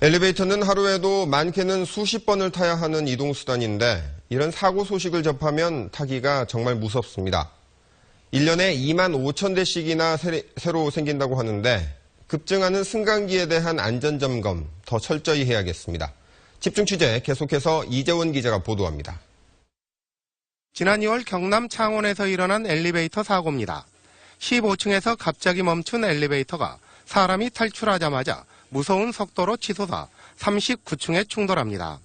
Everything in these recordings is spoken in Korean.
엘리베이터는 하루에도 많게는 수십 번을 타야 하는 이동수단인데 이런 사고 소식을 접하면 타기가 정말 무섭습니다. 1년에 2만 5천 대씩이나 새로 생긴다고 하는데 급증하는 승강기에 대한 안전점검 더 철저히 해야겠습니다. 집중 취재 계속해서 이재원 기자가 보도합니다. 지난 2월 경남 창원에서 일어난 엘리베이터 사고입니다. 15층에서 갑자기 멈춘 엘리베이터가 사람이 탈출하자마자 무서운 속도로 치솟아 39층에 충돌합니다.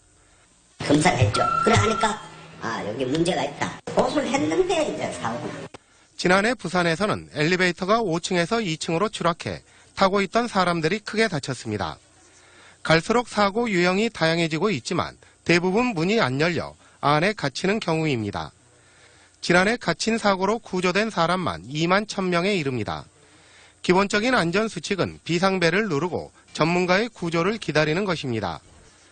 검사했죠. 그래 하니까 아 여기 문제가 있다. 보수를 했는데 이제 사고. 지난해 부산에서는 엘리베이터가 5층에서 2층으로 추락해 타고 있던 사람들이 크게 다쳤습니다. 갈수록 사고 유형이 다양해지고 있지만 대부분 문이 안 열려 안에 갇히는 경우입니다. 지난해 갇힌 사고로 구조된 사람만 2만 1000명에 이릅니다. 기본적인 안전수칙은 비상벨을 누르고 전문가의 구조를 기다리는 것입니다.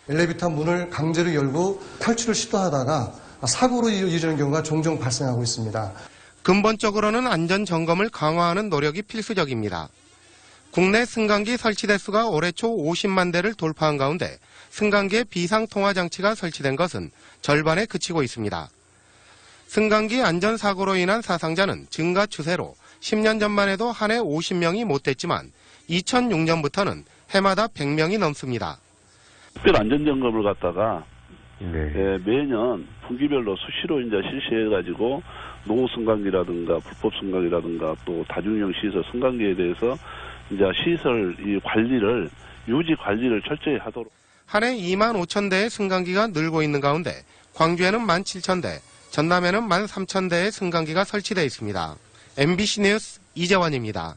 엘리베이터 문을 강제로 열고 탈출을 시도하다가 사고로 이어지는 경우가 종종 발생하고 있습니다. 근본적으로는 안전 점검을 강화하는 노력이 필수적입니다. 국내 승강기 설치 대수가 올해 초 50만 대를 돌파한 가운데 승강기에 비상 통화 장치가 설치된 것은 절반에 그치고 있습니다. 승강기 안전 사고로 인한 사상자는 증가 추세로 10년 전만 해도 한 해 50명이 못 됐지만 2006년부터는 해마다 100명이 넘습니다. 특별 안전점검을 갖다가 예, 매년 분기별로 수시로 이제 실시해가지고 노후 승강기라든가 불법 승강이라든가 또 다중형 시설 승강기에 대해서 이제 시설 이 관리를 유지 관리를 철저히 하도록. 한 해 2만 5천 대의 승강기가 늘고 있는 가운데 광주에는 1만 7천 대, 전남에는 1만 3천 대의 승강기가 설치되어 있습니다. MBC 뉴스 이재원입니다.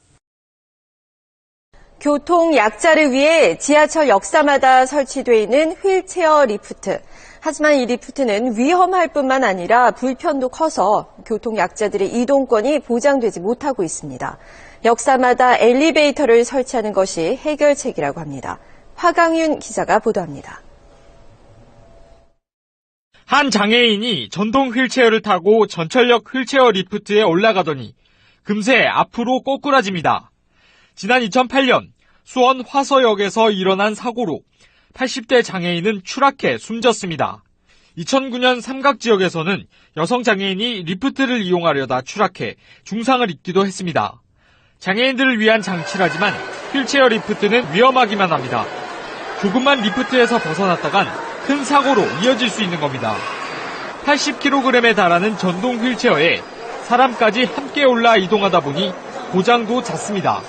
교통 약자를 위해 지하철 역사마다 설치되어 있는 휠체어 리프트. 하지만 이 리프트는 위험할 뿐만 아니라 불편도 커서 교통 약자들의 이동권이 보장되지 못하고 있습니다. 역사마다 엘리베이터를 설치하는 것이 해결책이라고 합니다. 화강윤 기자가 보도합니다. 한 장애인이 전동 휠체어를 타고 전철역 휠체어 리프트에 올라가더니 금세 앞으로 꼬꾸라집니다. 지난 2008년 수원 화서역에서 일어난 사고로 80대 장애인은 추락해 숨졌습니다. 2009년 삼각 지역에서는 여성 장애인이 리프트를 이용하려다 추락해 중상을 입기도 했습니다. 장애인들을 위한 장치라지만 휠체어 리프트는 위험하기만 합니다. 조금만 리프트에서 벗어났다간 큰 사고로 이어질 수 있는 겁니다. 80kg에 달하는 전동 휠체어에 사람까지 함께 올라 이동하다 보니 고장도 잦습니다.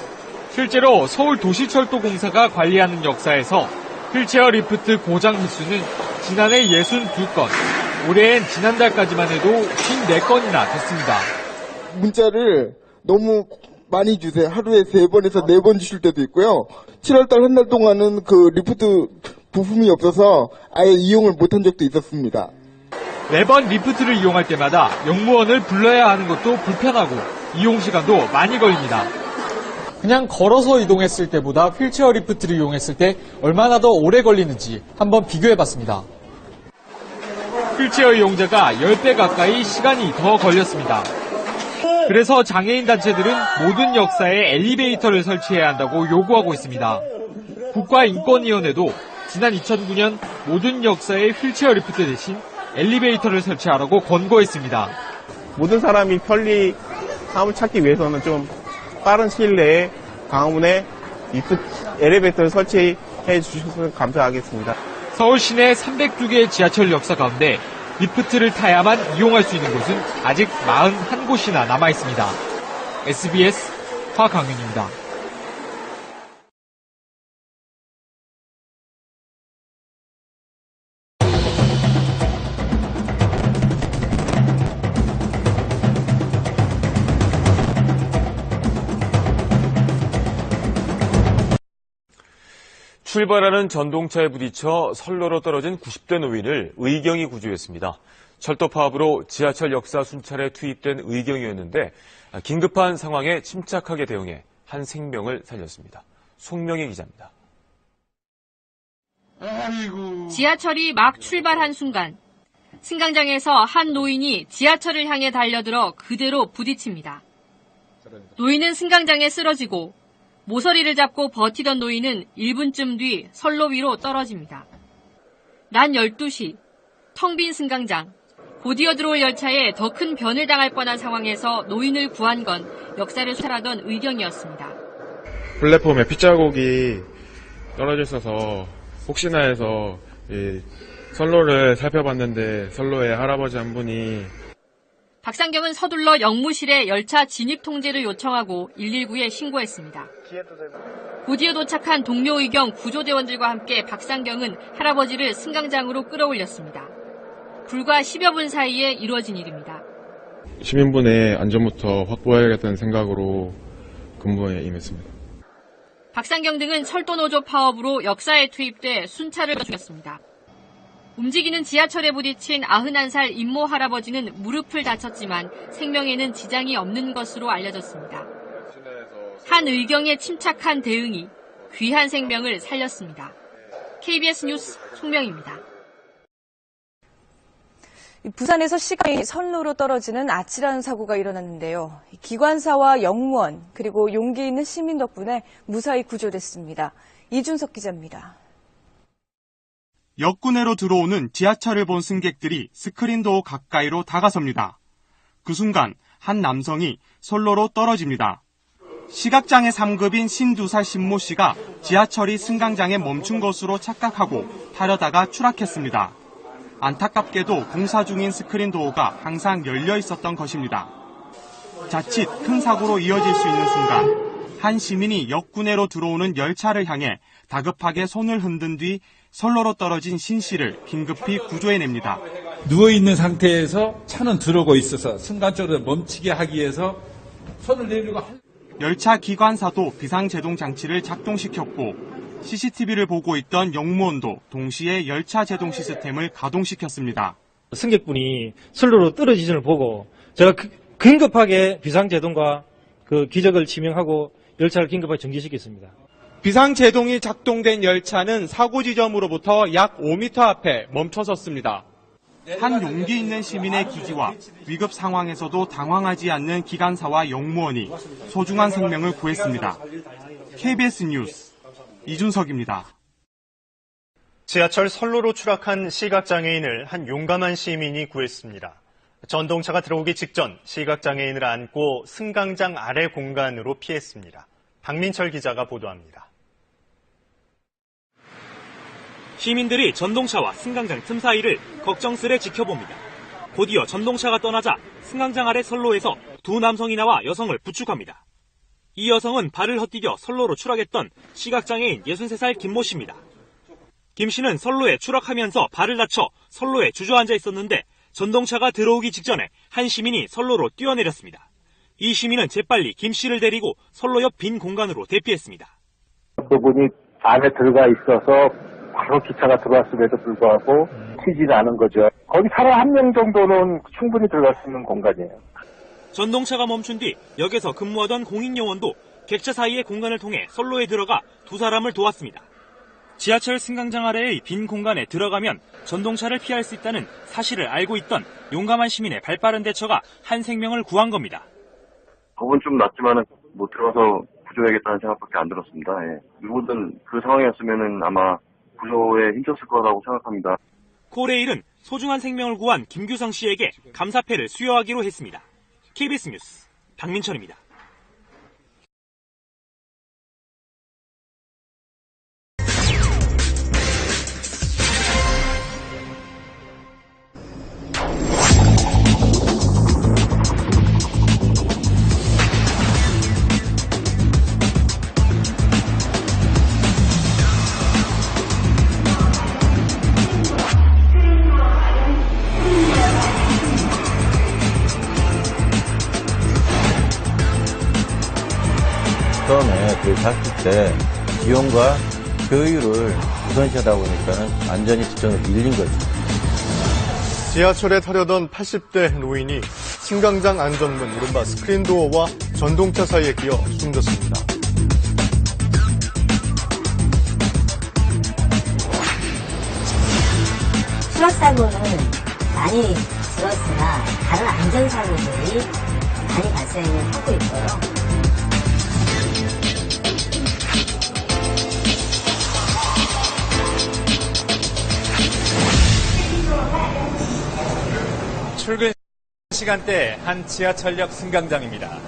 실제로 서울 도시철도공사가 관리하는 역사에서 휠체어 리프트 고장 횟수는 지난해 62건, 올해엔 지난달까지만 해도 54건이나 됐습니다. 문자를 너무 많이 주세요. 하루에 3번에서 4번 주실 때도 있고요. 7월달 한 달 동안은 그 리프트 부품이 없어서 아예 이용을 못한 적도 있었습니다. 매번 리프트를 이용할 때마다 영무원을 불러야 하는 것도 불편하고 이용 시간도 많이 걸립니다. 그냥 걸어서 이동했을 때보다 휠체어 리프트를 이용했을 때 얼마나 더 오래 걸리는지 한번 비교해 봤습니다. 휠체어 이용자가 10배 가까이 시간이 더 걸렸습니다. 그래서 장애인 단체들은 모든 역사에 엘리베이터를 설치해야 한다고 요구하고 있습니다. 국가인권위원회도 지난 2009년 모든 역사에 휠체어 리프트 대신 엘리베이터를 설치하라고 권고했습니다. 모든 사람이 편리함을 찾기 위해서는 좀 빠른 시일 내에 강화문에 리프트 엘리베이터를 설치해 주셨으면 감사하겠습니다. 서울 시내 302개의 지하철 역사 가운데 리프트를 타야만 이용할 수 있는 곳은 아직 41곳이나 남아 있습니다. SBS 화강윤입니다. 출발하는 전동차에 부딪혀 선로로 떨어진 90대 노인을 의경이 구조했습니다. 철도 파업으로 지하철 역사 순찰에 투입된 의경이었는데 긴급한 상황에 침착하게 대응해 한 생명을 살렸습니다. 송명희 기자입니다. 지하철이 막 출발한 순간 승강장에서 한 노인이 지하철을 향해 달려들어 그대로 부딪힙니다. 노인은 승강장에 쓰러지고 모서리를 잡고 버티던 노인은 1분쯤 뒤 선로 위로 떨어집니다. 난 12시, 텅 빈 승강장, 곧이어 들어올 열차에 더 큰 변을 당할 뻔한 상황에서 노인을 구한 건 역사를 수탈하던 의경이었습니다. 플랫폼에 핏자국이 떨어져 있어서 혹시나 해서 이 선로를 살펴봤는데 선로에 할아버지 한 분이 박상경은 서둘러 영무실에 열차 진입 통제를 요청하고 119에 신고했습니다. 곧이어 도착한 동료 의경 구조대원들과 함께 박상경은 할아버지를 승강장으로 끌어올렸습니다. 불과 10여 분 사이에 이루어진 일입니다. 시민분의 안전부터 확보해야겠다는 생각으로 근무에 임했습니다. 박상경 등은 철도노조 파업으로 역사에 투입돼 순찰을 중였습니다. 움직이는 지하철에 부딪힌 91살 임모 할아버지는 무릎을 다쳤지만 생명에는 지장이 없는 것으로 알려졌습니다. 한 의경에 침착한 대응이 귀한 생명을 살렸습니다. KBS 뉴스 송명입니다. 부산에서 시간이 선로로 떨어지는 아찔한 사고가 일어났는데요. 기관사와 영무원 그리고 용기 있는 시민 덕분에 무사히 구조됐습니다. 이준석 기자입니다. 역군내로 들어오는 지하철을 본 승객들이 스크린도어 가까이로 다가섭니다. 그 순간 한 남성이 선로로 떨어집니다. 시각장애 3급인 신두살 신모 씨가 지하철이 승강장에 멈춘 것으로 착각하고 타려다가 추락했습니다. 안타깝게도 공사 중인 스크린 도어가 항상 열려 있었던 것입니다. 자칫 큰 사고로 이어질 수 있는 순간 한 시민이 역구내로 들어오는 열차를 향해 다급하게 손을 흔든 뒤 선로로 떨어진 신 씨를 긴급히 구조해냅니다. 누워있는 상태에서 차는 들어오고 있어서 순간적으로 멈추게 하기 위해서 손을 내밀고 열차 기관사도 비상제동 장치를 작동시켰고 CCTV를 보고 있던 영무원도 동시에 열차 제동 시스템을 가동시켰습니다. 승객분이 선로로 떨어지는 걸 보고 제가 그- 긴급하게 비상제동과 그 기적을 지명하고 열차를 긴급하게 정지시켰습니다. 비상제동이 작동된 열차는 사고 지점으로부터 약 5m 앞에 멈춰섰습니다. 한 용기 있는 시민의 기지와 위급 상황에서도 당황하지 않는 기관사와 영무원이 소중한 생명을 구했습니다. KBS 뉴스 이준석입니다. 지하철 선로로 추락한 시각장애인을 한 용감한 시민이 구했습니다. 전동차가 들어오기 직전 시각장애인을 안고 승강장 아래 공간으로 피했습니다. 박민철 기자가 보도합니다. 시민들이 전동차와 승강장 틈 사이를 걱정스레 지켜봅니다. 곧이어 전동차가 떠나자 승강장 아래 선로에서 두 남성이 나와 여성을 부축합니다. 이 여성은 발을 헛디뎌 선로로 추락했던 시각장애인 63살 김모 씨입니다. 김 씨는 선로에 추락하면서 발을 다쳐 선로에 주저앉아 있었는데 전동차가 들어오기 직전에 한 시민이 선로로 뛰어내렸습니다. 이 시민은 재빨리 김 씨를 데리고 선로 옆 빈 공간으로 대피했습니다. 그분이 안에 들어가 있어서 바로 기차가 들어왔음에도 불구하고 튀지는 않은 거죠. 거기 사람 한 명 정도는 충분히 들어갈 수 있는 공간이에요. 전동차가 멈춘 뒤 역에서 근무하던 공익요원도 객차 사이의 공간을 통해 선로에 들어가 두 사람을 도왔습니다. 지하철 승강장 아래의 빈 공간에 들어가면 전동차를 피할 수 있다는 사실을 알고 있던 용감한 시민의 발빠른 대처가 한 생명을 구한 겁니다. 겁은 좀 났지만은 못 들어가서 구조해야겠다는 생각밖에 안 들었습니다. 예. 누구든 그 상황이었으면은 아마 구조에 힘줬을 거라고 생각합니다. 코레일은 소중한 생명을 구한 김규성 씨에게 감사패를 수여하기로 했습니다. KBS 뉴스 박민철입니다. 처음에 그 탔을 때 비용과 교율을 우선시하다 보니까는 안전이 직전으로 밀린 거죠. 지하철에 타려던 80대 노인이 승강장 안전문 이른바 스크린도어와 전동차 사이에 끼어 숨졌습니다. 추락사고는 많이 줄었으나 다른 안전사고들이 많이 발생을 하고 있고요. 시간대 한 지하철역 승강장입니다.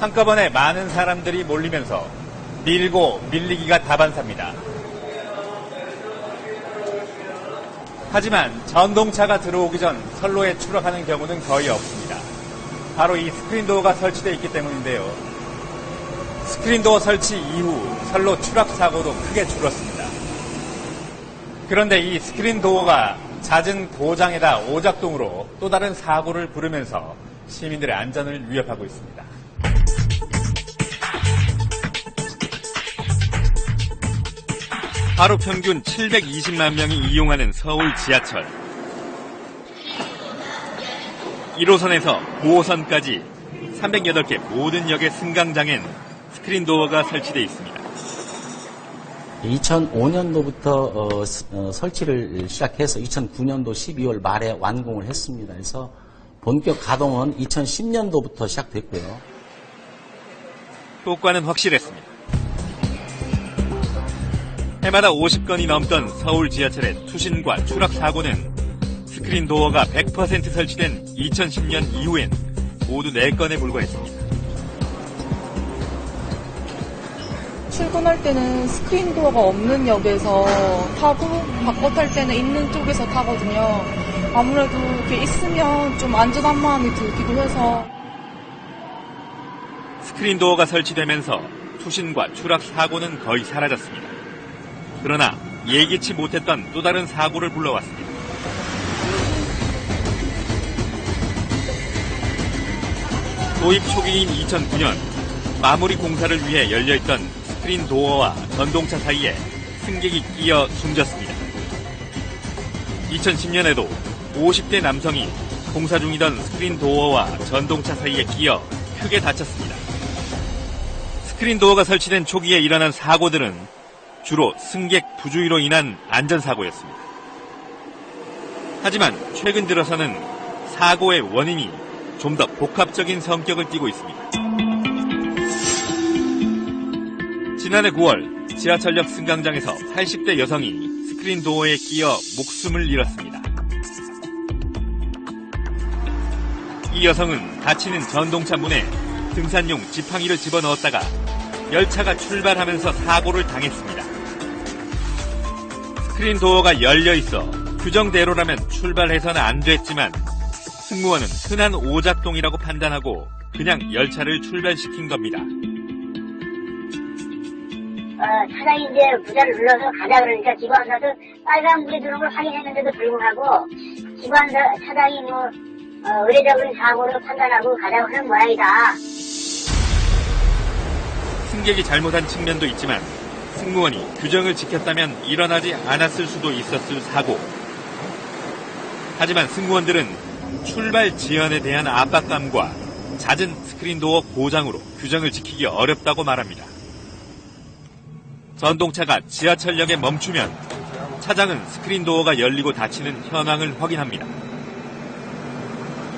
한꺼번에 많은 사람들이 몰리면서 밀고 밀리기가 다반사입니다. 하지만 전동차가 들어오기 전 선로에 추락하는 경우는 거의 없습니다. 바로 이 스크린도어가 설치되어 있기 때문인데요. 스크린도어 설치 이후 선로 추락 사고도 크게 줄었습니다. 그런데 이 스크린도어가 잦은 고장에다 오작동으로 또 다른 사고를 부르면서 시민들의 안전을 위협하고 있습니다. 하루 평균 720만 명이 이용하는 서울 지하철. 1호선에서 9호선까지 308개 모든 역의 승강장엔 스크린 도어가 설치되어 있습니다. 2005년도부터 설치를 시작해서 2009년도 12월 말에 완공을 했습니다. 그래서 본격 가동은 2010년도부터 시작됐고요. 효과는 확실했습니다. 해마다 50건이 넘던 서울 지하철의 투신과 추락 사고는 스크린 도어가 100% 설치된 2010년 이후엔 모두 4건에 불과했습니다. 출근할 때는 스크린 도어가 없는 역에서 타고 바꿔 탈 때는 있는 쪽에서 타거든요. 아무래도 이렇게 있으면 좀 안전한 마음이 들기도 해서 스크린 도어가 설치되면서 투신과 추락 사고는 거의 사라졌습니다. 그러나 예기치 못했던 또 다른 사고를 불러왔습니다. 도입 초기인 2009년 마무리 공사를 위해 열려있던 스크린 도어와 전동차 사이에 승객이 끼어 숨졌습니다. 2010년에도 50대 남성이 공사 중이던 스크린 도어와 전동차 사이에 끼어 크게 다쳤습니다. 스크린 도어가 설치된 초기에 일어난 사고들은 주로 승객 부주의로 인한 안전사고였습니다. 하지만 최근 들어서는 사고의 원인이 좀 더 복합적인 성격을 띠고 있습니다. 지난해 9월 지하철역 승강장에서 80대 여성이 스크린 도어에 끼어 목숨을 잃었습니다. 이 여성은 닫히는 전동차 문에 등산용 지팡이를 집어넣었다가 열차가 출발하면서 사고를 당했습니다. 스크린 도어가 열려 있어 규정대로라면 출발해서는 안 됐지만 승무원은 흔한 오작동이라고 판단하고 그냥 열차를 출발시킨 겁니다. 어, 차장이 이제 부자를 눌러서 가자 그러니까 기관사도 빨간 불이 들어온 걸 확인했는데도 불구하고 기관사 차장이 뭐 어, 의례적인 사고를 판단하고 가자고 하는 모양이다. 승객이 잘못한 측면도 있지만 승무원이 규정을 지켰다면 일어나지 않았을 수도 있었을 사고. 하지만 승무원들은 출발 지연에 대한 압박감과 잦은 스크린 도어 고장으로 규정을 지키기 어렵다고 말합니다. 전동차가 지하철역에 멈추면 차장은 스크린도어가 열리고 닫히는 현황을 확인합니다.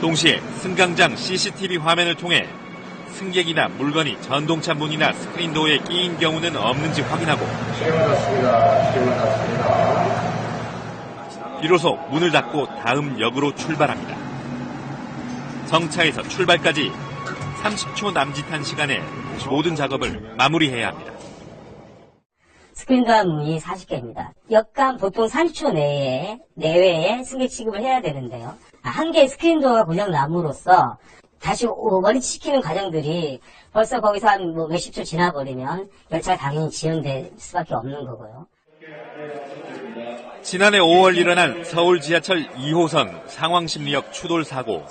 동시에 승강장 CCTV 화면을 통해 승객이나 물건이 전동차 문이나 스크린도어에 끼인 경우는 없는지 확인하고 비로소 문을 닫고 다음 역으로 출발합니다. 정차에서 출발까지 30초 남짓한 시간에 모든 작업을 마무리해야 합니다. 스크린도어 문이 40개입니다. 역간 보통 30초 내에, 내외에 승객 취급을 해야 되는데요. 한 개의 스크린도어가 고장 남으로써 다시 원위치시키는 과정들이 벌써 거기서 한 뭐 몇십 초 지나버리면 열차가 당연히 지연될 수밖에 없는 거고요. 지난해 5월 일어난 서울 지하철 2호선 상황심리역 추돌 사고.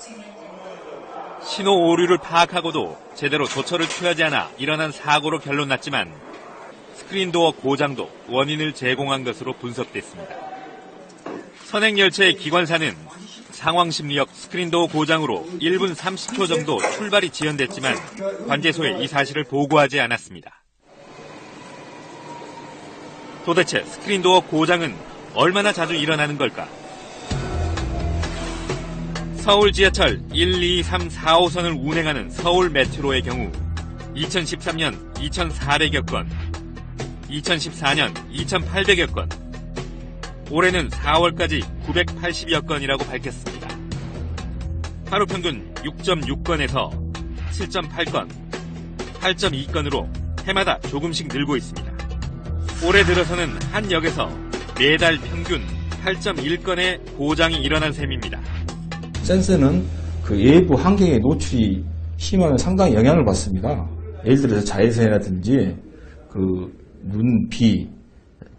신호 오류를 파악하고도 제대로 조처를 취하지 않아 일어난 사고로 결론 났지만 스크린도어 고장도 원인을 제공한 것으로 분석됐습니다. 선행열차의 기관사는 상황 심리역 스크린도어 고장으로 1분 30초 정도 출발이 지연됐지만 관제소에 이 사실을 보고하지 않았습니다. 도대체 스크린도어 고장은 얼마나 자주 일어나는 걸까? 서울 지하철 1, 2, 3, 4호선을 운행하는 서울 메트로의 경우 2013년 2,400여 건, 2014년 2,800여 건, 올해는 4월까지 980여 건이라고 밝혔습니다. 하루 평균 6.6건에서 7.8건, 8.2건으로 해마다 조금씩 늘고 있습니다. 올해 들어서는 한 역에서 매달 평균 8.1건의 고장이 일어난 셈입니다. 센서는 그 외부 환경에 노출이 심하면 상당히 영향을 받습니다. 예를 들어서 자외선이라든지 그 눈, 비,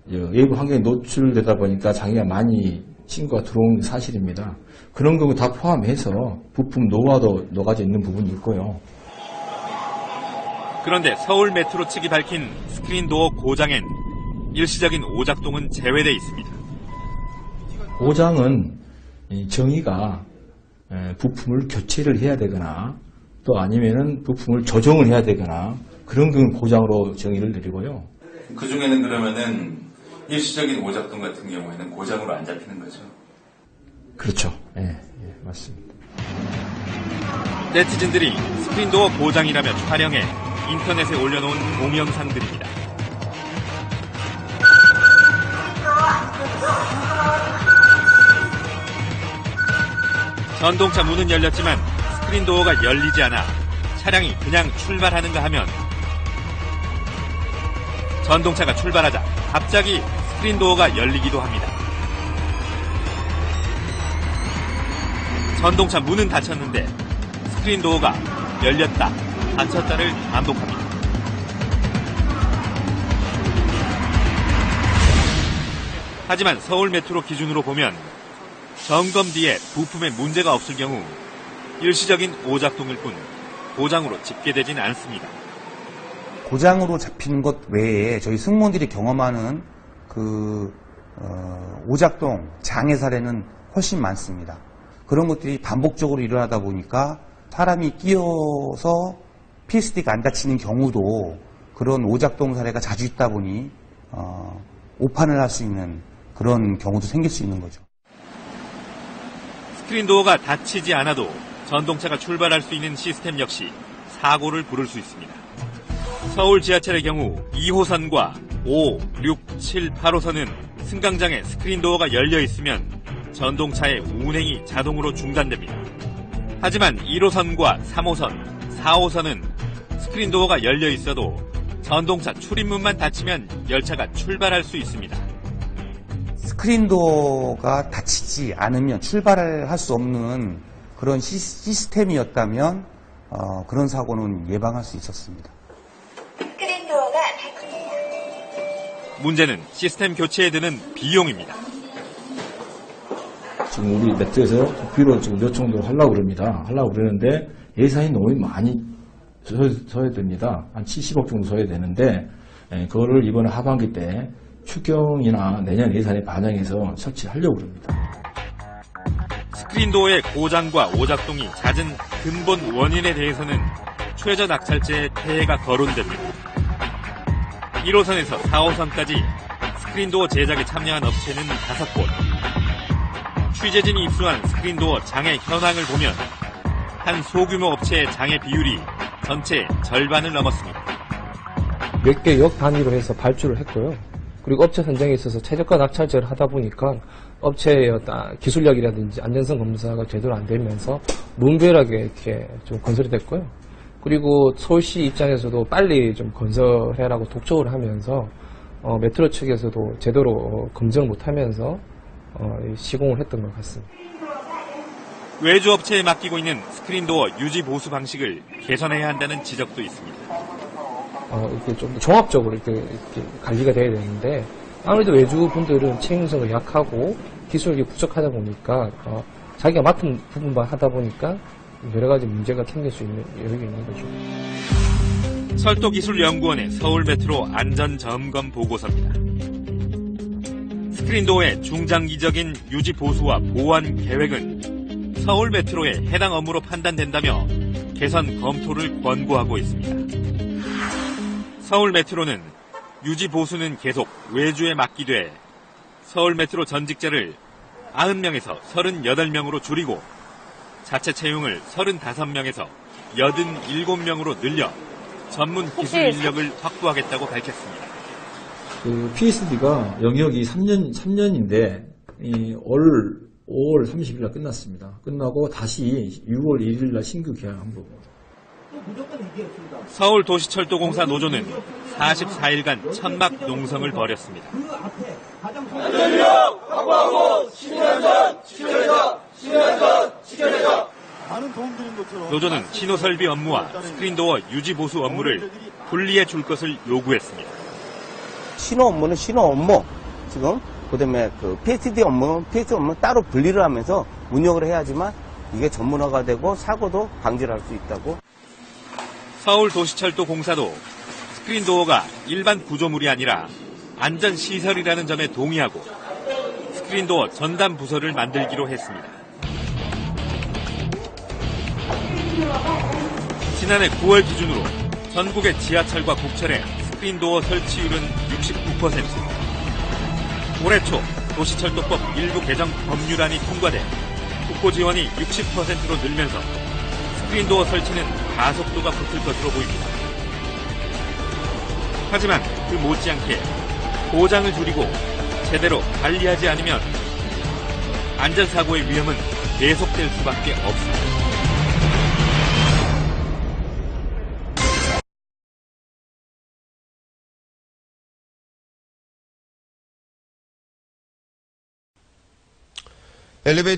외부 환경에 노출되다 보니까 장애가 많이 신고가 들어오는 게 사실입니다. 그런 경우 다 포함해서 부품 노화도 녹아져 있는 부분이 있고요. 그런데 서울 메트로 측이 밝힌 스크린 도어 고장엔 일시적인 오작동은 제외돼 있습니다. 고장은 이 정의가 에, 부품을 교체를 해야 되거나 또 아니면은 부품을 조정을 해야 되거나 그런 경우 고장으로 정의를 내리고요. 그 중에는 그러면은 일시적인 오작동 같은 경우에는 고장으로 안 잡히는 거죠. 그렇죠. 예, 예, 맞습니다. 네티즌들이 스크린 도어 고장이라며 촬영해 인터넷에 올려놓은 동영상들입니다. 전동차 문은 열렸지만 스크린 도어가 열리지 않아 차량이 그냥 출발하는가 하면 전동차가 출발하자 갑자기 스크린 도어가 열리기도 합니다. 전동차 문은 닫혔는데 스크린 도어가 열렸다, 닫혔다를 반복합니다. 하지만 서울 메트로 기준으로 보면 점검 뒤에 부품에 문제가 없을 경우 일시적인 오작동일 뿐 고장으로 집계되진 않습니다. 고장으로 잡히는 것 외에 저희 승무원들이 경험하는 그 어, 오작동 장애 사례는 훨씬 많습니다. 그런 것들이 반복적으로 일어나다 보니까 사람이 끼어서 PSD가 안 다치는 경우도 그런 오작동 사례가 자주 있다 보니 어, 오판을 할 수 있는 그런 경우도 생길 수 있는 거죠. 스크린 도어가 닫히지 않아도 전동차가 출발할 수 있는 시스템 역시 사고를 부를 수 있습니다. 서울 지하철의 경우 2호선과 5, 6, 7, 8호선은 승강장에 스크린 도어가 열려 있으면 전동차의 운행이 자동으로 중단됩니다. 하지만 1호선과 3호선, 4호선은 스크린 도어가 열려 있어도 전동차 출입문만 닫히면 열차가 출발할 수 있습니다. 스크린도어가 닫히지 않으면 출발을 할수 없는 그런 시, 시스템이었다면 어, 그런 사고는 예방할 수 있었습니다. 문제는 시스템 교체에 드는 비용입니다. 지금 우리 매트에서 국비로 지금 요청도 하려고 그럽니다. 하려고 그러는데 예산이 너무 많이 서- 서야 됩니다. 한 70억 정도 서야 되는데 예, 그거를 이번에 하반기 때 추경이나 내년 예산에 반영해서 설치하려고 그럽니다. 스크린 도어의 고장과 오작동이 잦은 근본 원인에 대해서는 최저 낙찰제의 폐해가 거론됩니다. 1호선에서 4호선까지 스크린 도어 제작에 참여한 업체는 5곳. 취재진이 입수한 스크린 도어 장애 현황을 보면 한 소규모 업체의 장애 비율이 전체의 절반을 넘었습니다. 몇 개 역 단위로 해서 발주를 했고요. 그리고 업체 선정에 있어서 최저가 낙찰제를 하다 보니까 업체의 어떤 기술력이라든지 안전성 검사가 제대로 안 되면서 무분별하게 이렇게 좀 건설이 됐고요. 그리고 서울시 입장에서도 빨리 좀 건설해라고 독촉을 하면서 어, 메트로 측에서도 제대로 어, 검증 못하면서 어, 이 시공을 했던 것 같습니다. 외주 업체에 맡기고 있는 스크린 도어 유지 보수 방식을 개선해야 한다는 지적도 있습니다. 어, 이렇게 좀더 종합적으로 이렇게, 이렇게 관리가 돼야 되는데 아무래도 외주분들은 책임성이 약하고 기술력이 부족하다 보니까 어, 자기가 맡은 부분만 하다 보니까 여러 가지 문제가 생길 수 있는 여력이 있는 거죠. 철도기술연구원의 서울 메트로 안전 점검 보고서입니다. 스크린도어의 중장기적인 유지 보수와 보완 계획은 서울 메트로의 해당 업무로 판단된다며 개선 검토를 권고하고 있습니다. 서울 메트로는 유지 보수는 계속 외주에 맡기돼 서울 메트로 전직자를 90명에서 38명으로 줄이고 자체 채용을 35명에서 87명으로 늘려 전문 기술 인력을 확보하겠다고 밝혔습니다. 그 PSD가 영역이 3년, 3년인데, 올 5월 30일 날 끝났습니다. 끝나고 다시 6월 1일 날 신규 계약한 거고. 서울 도시철도공사 노조는 44일간 천막 농성을 벌였습니다. 노조는 신호 설비 업무와 스크린도어 유지 보수 업무를 분리해 줄 것을 요구했습니다. 신호 업무는 신호 업무 지금 그다음에 그 PSD 업무 PSD 업무 따로 분리를 하면서 운영을 해야지만 이게 전문화가 되고 사고도 방지를 할 수 있다고 서울 도시철도 공사도 스크린도어가 일반 구조물이 아니라 안전 시설이라는 점에 동의하고 스크린도어 전담 부서를 만들기로 했습니다. 지난해 9월 기준으로 전국의 지하철과 국철의 스크린도어 설치율은 69%. 올해 초 도시철도법 일부 개정 법률안이 통과돼 국고 지원이 60%로 늘면서 스크린도어 설치는 가속도가 붙을 것으로 보입니다. 하지만 그 못지않게 보장을 줄이고 제대로 관리하지 않으면 안전사고의 위험은 계속될 수밖에 없습니다. 엘리베이터